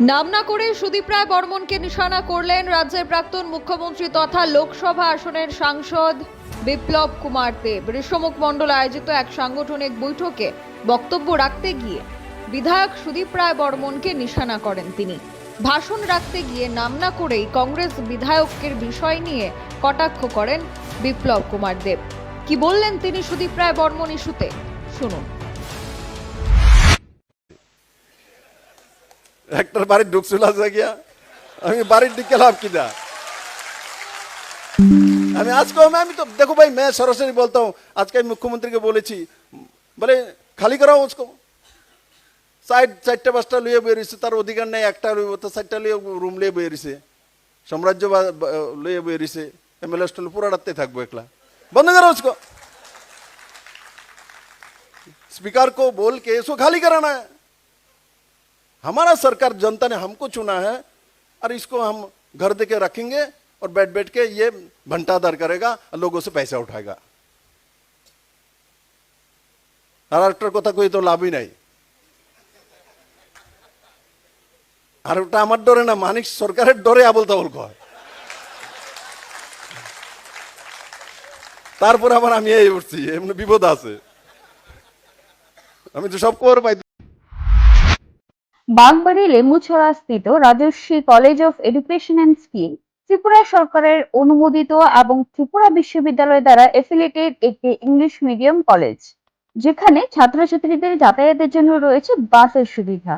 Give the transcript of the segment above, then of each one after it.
নাম না করে সুদীপ রায় বর্মনকে নিশানা করলেন রাজ্যের প্রাক্তন মুখ্যমন্ত্রী তথা লোকসভা আসনের সাংসদ বিপ্লব কুমার দেব ঋষমুখ মণ্ডল আয়োজিত এক সাংগঠনিক বৈঠকে বক্তব্য রাখতে গিয়ে বিধায়ক সুদীপ রায় বর্মনকে নিশানা করেন তিনি। ভাষণ রাখতে গিয়ে নাম না করেই কংগ্রেস বিধায়কের বিষয় নিয়ে কটাক্ষ করেন বিপ্লব কুমার দেব কি বললেন তিনি সুদীপ রায় বর্মন ইস্যুতে? শুনুন। একটার বাড়ির ঢুকছিল আছে গিয়া। আমি বাড়ির দিকে লাভ কিনা আমি আজকে, আমি তো দেখো ভাই, মেয়ে সরাসরি বলতাম, আজকে আমি মুখ্যমন্ত্রীকে বলেছি, বলে খালি করাও আজকে। সাইড চারটা পাঁচটা লুয়ে বেরিয়েছে তার অধিকার নেই, একটা লুয়ে তো চারটা লুয়ে রুম লিয়ে বেরিয়েছে সাম্রাজ্য লুয়ে বেরিয়েছে এমএলএ স্টল পুরা রাতে থাকব একলা। বন্ধ করো আজকে। স্পিকার কো, বল কে इसको খালি कराना है हमारा सरकार जनता ने हमको चुना है और इसको हम घर दे के रखेंगे और बैठ बैठ के ये भंटादार करेगा और लोगों से पैसा उठाएगा আর একটার কথা কই তো লাভই নাই আর ওটা আমার ডরে না মানিক সরকারের ডরে আবল তাবল কয় তারপরে আবার আমি এই উঠছি এমনি বিপদ আছে আমি তো সব খবর পাই বাগবাড়ি লেম্বুছড়া স্থিত Rajaswi college of education and skill. Tripura সরকারের অনুমোদিত এবং ত্রিপুরা বিশ্ববিদ্যালয় দ্বারা এফিলিয়েটেড একটি ইংলিশ মিডিয়াম কলেজ, যেখানে ছাত্রছাত্রীদের যাতায়াতের জন্য রয়েছে বাসের সুবিধা।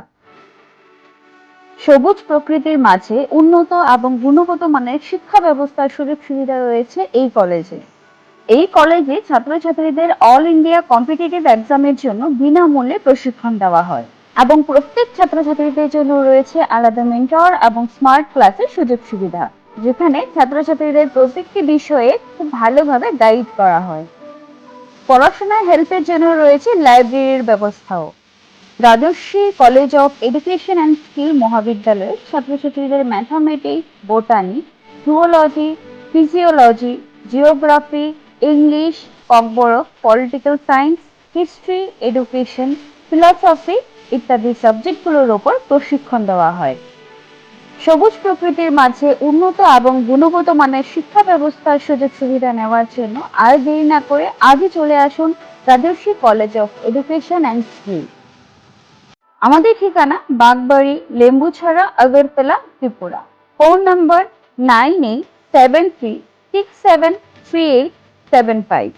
সবুজ প্রকৃতির মাঝে উন্নত এবং গুণগত মানের শিক্ষা ব্যবস্থার সুযোগ সুবিধা রয়েছে এই কলেজে। এই কলেজে ছাত্রছাত্রীদের অল ইন্ডিয়া কম্পিটিটিভ এক্সামের জন্য বিনামূল্যে প্রশিক্ষণ দেওয়া হয়। এবং প্রত্যেক ছাত্রছাত্রীদের জন্য রয়েছে আলাদা মেন্টর এবং স্মার্ট ক্লাসের সুযোগ সুবিধা, যেখানে ছাত্রছাত্রীদের প্রত্যেকটি বিষয়ে খুব ভালোভাবে গাইড করা হয়। পড়াশোনায় হেল্পের জন্য রয়েছে লাইব্রেরির ব্যবস্থাও। Rajaswi college of education and skill মহাবিদ্যালয়ের ছাত্রছাত্রীদের mathematics botany zoology physiology geography English Kokborok political science history education philosophy ইত্যাদি সাবজেক্টগুলোর ওপর প্রশিক্ষণ দেওয়া হয়। সবুজ প্রকৃতির মাঝে উন্নত এবং গুণগত মানের শিক্ষা ব্যবস্থার সুযোগ সুবিধা নেওয়ার জন্য আর দেরি না করে আগে চলে আসুন Rajaswi college of education and skill. আমাদের ঠিকানা Bagbari, Lembucherra, Agartala, Tripura. Phone number nine eight seven three six seven three eight seven five.